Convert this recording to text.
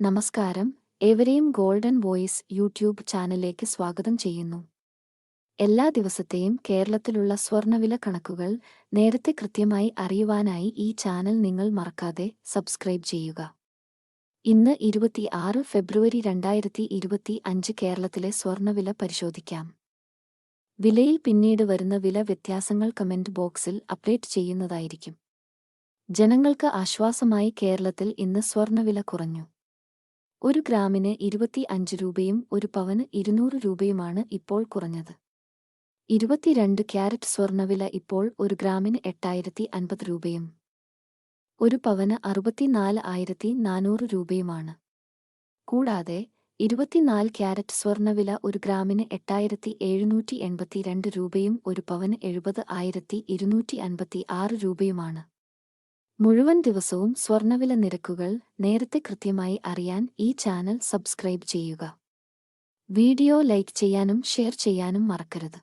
നമസ്കാരം. ഏവരെയും golden voice YouTube ചാനലിലേക്ക് സ്വാഗതം ചെയ്യുന്നു. എല്ലാ ദിവസത്തെയും കേരളത്തിലുള്ള സ്വർണവില കണക്കുകൾ നേരത്തെ കൃത്യമായി അറിയുവാനായി ഈ ചാനൽ നിങ്ങൾ മറക്കാതെ സബ്സ്ക്രൈബ് ചെയ്യുക. ഇന്ന് ഇരുപത്തിയാറ് ഫെബ്രുവരി രണ്ടായിരത്തി ഇരുപത്തി അഞ്ച് കേരളത്തിലെ സ്വർണവില പരിശോധിക്കാം. വിലയിൽ പിന്നീട് വരുന്ന വില വ്യത്യാസങ്ങൾ കമന്റ് ബോക്സിൽ അപ്ഡേറ്റ് ചെയ്യുന്നതായിരിക്കും. ജനങ്ങൾക്ക് ആശ്വാസമായി കേരളത്തിൽ ഇന്ന് സ്വർണവില കുറഞ്ഞു. ഒരു ഗ്രാമിന് ഇരുപത്തി അഞ്ച് രൂപയും ഒരു പവന് ഇരുന്നൂറ് രൂപയുമാണ് ഇപ്പോൾ കുറഞ്ഞത്. ഇരുപത്തിരണ്ട് ക്യാരറ്റ് സ്വർണവില ഇപ്പോൾ ഒരു ഗ്രാമിന് എട്ടായിരത്തി അൻപത് രൂപയും ഒരു പവന് അറുപത്തിനാല് ആയിരത്തി നാനൂറ് രൂപയുമാണ്. കൂടാതെ ഇരുപത്തിനാല് ക്യാരറ്റ് സ്വർണവില ഒരു ഗ്രാമിന് എട്ടായിരത്തി എഴുന്നൂറ്റി എൺപത്തിരണ്ട് രൂപയും ഒരു പവന് എഴുപത് ആയിരത്തി ഇരുന്നൂറ്റി അൻപത്തി ആറ് രൂപയുമാണ്. മുഴുവൻ ദിവസവും സ്വർണവില നിരക്കുകൾ നേരത്തെ കൃത്യമായി അറിയാൻ ഈ ചാനൽ സബ്സ്ക്രൈബ് ചെയ്യുക. വീഡിയോ ലൈക്ക് ചെയ്യാനും ഷെയർ ചെയ്യാനും മറക്കരുത്.